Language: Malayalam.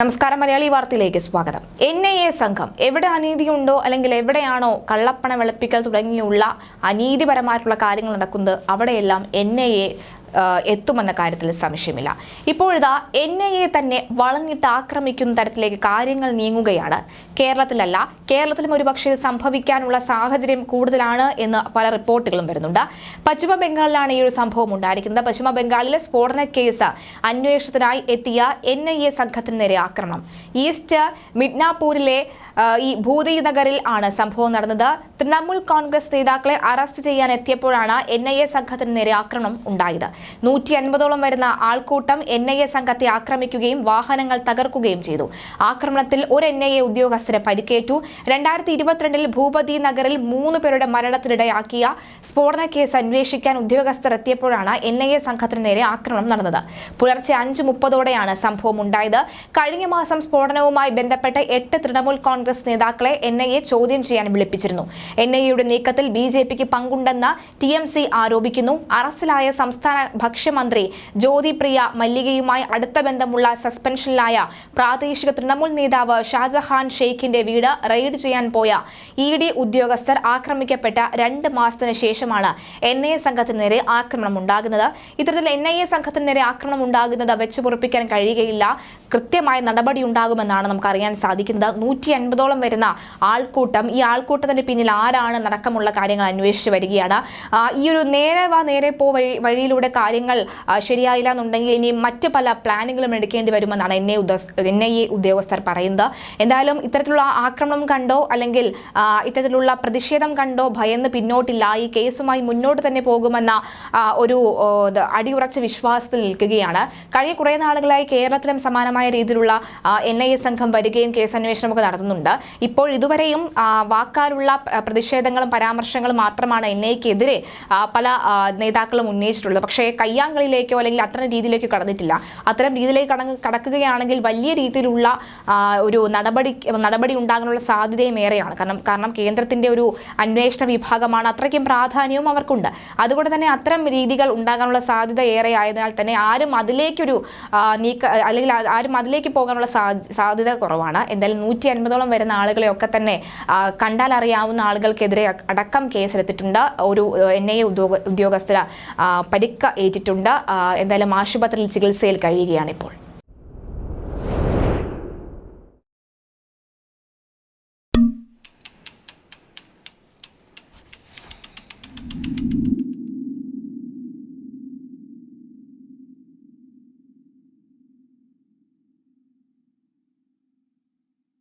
നമസ്കാരം മലയാളി വാർത്തയിലേക്ക് സ്വാഗതം. എൻ ഐ എ സംഘം എവിടെ അനീതിയുണ്ടോ അല്ലെങ്കിൽ എവിടെയാണോ കള്ളപ്പണ വെളുപ്പിക്കൽ തുടങ്ങിയുള്ള അനീതിപരമായിട്ടുള്ള കാര്യങ്ങൾ നടക്കുന്നത് അവിടെയെല്ലാം എൻ ഐ എ എത്തുമെന്ന കാര്യത്തിൽ സംശയമില്ല. ഇപ്പോഴിതാ എൻ ഐ എ തന്നെ വളഞ്ഞിട്ട് ആക്രമിക്കുന്ന തരത്തിലേക്ക് കാര്യങ്ങൾ നീങ്ങുകയാണ്. കേരളത്തിലല്ല കേരളത്തിലും ഒരുപക്ഷെ സംഭവിക്കാനുള്ള സാഹചര്യം കൂടുതലാണ് എന്ന് പല റിപ്പോർട്ടുകളും വരുന്നുണ്ട്. പശ്ചിമ ബംഗാളിലാണ് ഈ ഒരു സംഭവം ഉണ്ടായിരിക്കുന്നത്. പശ്ചിമ ബംഗാളിലെ സ്ഫോടന കേസ് അന്വേഷണത്തിനായി എത്തിയ എൻ ഐ എ സംഘത്തിന് നേരെ ആക്രമണം. ഈസ്റ്റ് മിഡ്നാപൂരിലെ ഈ ഭൂതി നഗറിൽ ആണ് സംഭവം നടന്നത്. തൃണമൂൽ കോൺഗ്രസ് നേതാക്കളെ അറസ്റ്റ് ചെയ്യാൻ എത്തിയപ്പോഴാണ് എൻ ഐ എ സംഘത്തിന് നേരെ ആക്രമണം ഉണ്ടായത്. നൂറ്റി അൻപതോളം വരുന്ന ആൾക്കൂട്ടം എൻ ഐ എ സംഘത്തെ ആക്രമിക്കുകയും വാഹനങ്ങൾ തകർക്കുകയും ചെയ്തു. ആക്രമണത്തിൽ ഒരു എൻ ഐ എ ഉദ്യോഗസ്ഥരെ പരിക്കേറ്റു. രണ്ടായിരത്തി ഇരുപത്തിരണ്ടിൽ ഭൂപതി നഗറിൽ മൂന്ന് പേരുടെ മരണത്തിനിടയാക്കിയ സ്ഫോടന കേസ് അന്വേഷിക്കാൻ ഉദ്യോഗസ്ഥർ എത്തിയപ്പോഴാണ് എൻ ഐ എ സംഘത്തിന് നേരെ ആക്രമണം നടന്നത്. പുലർച്ചെ അഞ്ച് മുപ്പതോടെയാണ് സംഭവം ഉണ്ടായത്. കഴിഞ്ഞ മാസം സ്ഫോടനവുമായി ബന്ധപ്പെട്ട് എട്ട് തൃണമൂൽ കോൺഗ്രസ് നേതാക്കളെ എൻ ഐ എ ചോദ്യം ചെയ്യാൻ വിളിപ്പിച്ചിരുന്നു. എൻ ഐ എയുടെ നീക്കത്തിൽ ബി ജെ പിക്ക് പങ്കുണ്ടെന്ന് ടി എം സി ആരോപിക്കുന്നു. അറസ്റ്റിലായ സംസ്ഥാന ഭക്ഷ്യമന്ത്രി ജ്യോതിപ്രിയ മല്ലികയുമായി അടുത്ത ബന്ധമുള്ള സസ്പെൻഷനിലായ പ്രാദേശിക തൃണമൂൽ നേതാവ് ഷാജഹാൻ ഷെയ്ഖിന്റെ വീട് റെയ്ഡ് ചെയ്യാൻ പോയ ഇ ഡി ഉദ്യോഗസ്ഥർ ആക്രമിക്കപ്പെട്ട രണ്ട് മാസത്തിന് ശേഷമാണ് എൻ ഐ എ സംഘത്തിന് നേരെ ആക്രമണം ഉണ്ടാകുന്നത് ഇത്തരത്തിൽ എൻ ഐ എ സംഘത്തിന് നേരെ ആക്രമണം ഉണ്ടാകുന്നത് വെച്ച് പൊറുപ്പിക്കാൻ കഴിയുകയില്ല. കൃത്യമായ നടപടി ഉണ്ടാകുമെന്നാണ് നമുക്ക് അറിയാൻ സാധിക്കുന്നത്. നൂറ്റി അൻപതോളം വരുന്ന ആൾക്കൂട്ടം. ഈ ആൾക്കൂട്ടത്തിന് പിന്നിൽ ആരാണ് നടക്കമുള്ള കാര്യങ്ങൾ അന്വേഷിച്ച് വരികയാണ്. ഈ ഒരു നേരെ വാ നേരെ പോ വഴി വഴിയിലൂടെ കാര്യങ്ങൾ ശരിയായില്ല എന്നുണ്ടെങ്കിൽ ഇനി മറ്റ് പല പ്ലാനുകളും എടുക്കേണ്ടി വരുമെന്നാണ് ഐ എൻ ഐ എ ഉദ്യോഗസ്ഥർ പറയുന്നത്. എന്തായാലും ഇത്തരത്തിലുള്ള ആക്രമണം കണ്ടോ? അല്ലെങ്കിൽ ഇത്തരത്തിലുള്ള പ്രതിഷേധം കണ്ടോ? ഭയന്ന് പിന്നോട്ടില്ല. ഈ കേസുമായി മുന്നോട്ട് തന്നെ പോകുമെന്ന ഒരു അടിയുറച്ച വിശ്വാസത്തിൽ നിൽക്കുകയാണ്. കഴിഞ്ഞ കുറേ നാളുകളായി കേരളത്തിലും സമാനമായ രീതിയിലുള്ള എൻ സംഘം വരികയും കേസ് അന്വേഷണമൊക്കെ നടത്തുന്നുണ്ട് ഇപ്പോൾ ഇതുവരെയും വാക്കാലുള്ള പ്ര- പ്രതിഷേധങ്ങളും പരാമർശങ്ങളും മാത്രമാണ് എൻ ഐക്കെതിരെ പല നേതാക്കളും ഉന്നയിച്ചിട്ടുള്ളത്. പക്ഷേ കയ്യാങ്കളിലേക്കോ അല്ലെങ്കിൽ അത്തരം രീതിയിലേക്കോ കടന്നിട്ടില്ല. അത്തരം രീതിയിലേക്ക് കടങ്ങ് കടക്കുകയാണെങ്കിൽ വലിയ രീതിയിലുള്ള ഒരു നടപടി നടപടി ഉണ്ടാകാനുള്ള സാധ്യതയും ഏറെയാണ്. കാരണം കാരണം കേന്ദ്രത്തിന്റെ ഒരു അന്വേഷണ വിഭാഗമാണ് അത്രയ്ക്കും പ്രാധാന്യവും അവർക്കുണ്ട്. അതുകൊണ്ട് തന്നെ അത്തരം രീതികൾ ഉണ്ടാകാനുള്ള സാധ്യത ഏറെ ആയതിനാൽ തന്നെ ആരും അതിലേക്കൊരു നീക്ക അല്ലെങ്കിൽ ആരും അതിലേക്ക് പോകാനുള്ള സാധ്യത കുറവാണ്. എന്തായാലും നൂറ്റി അൻപതോളം വരുന്ന ആളുകളെയൊക്കെ തന്നെ കണ്ടാൽ അറിയാവുന്ന ആളുകൾക്കെതിരെ അടക്കം കേസെടുത്തിട്ടുണ്ട്. ഒരു എൻ ഐ എ ഉദ്യോഗ ഉദ്യോഗസ്ഥര പരിക്ക ഏറ്റിട്ടുണ്ട്. എന്തായാലും ആശുപത്രിയിൽ ചികിത്സയിൽ കഴിയുകയാണ് ഇപ്പോൾ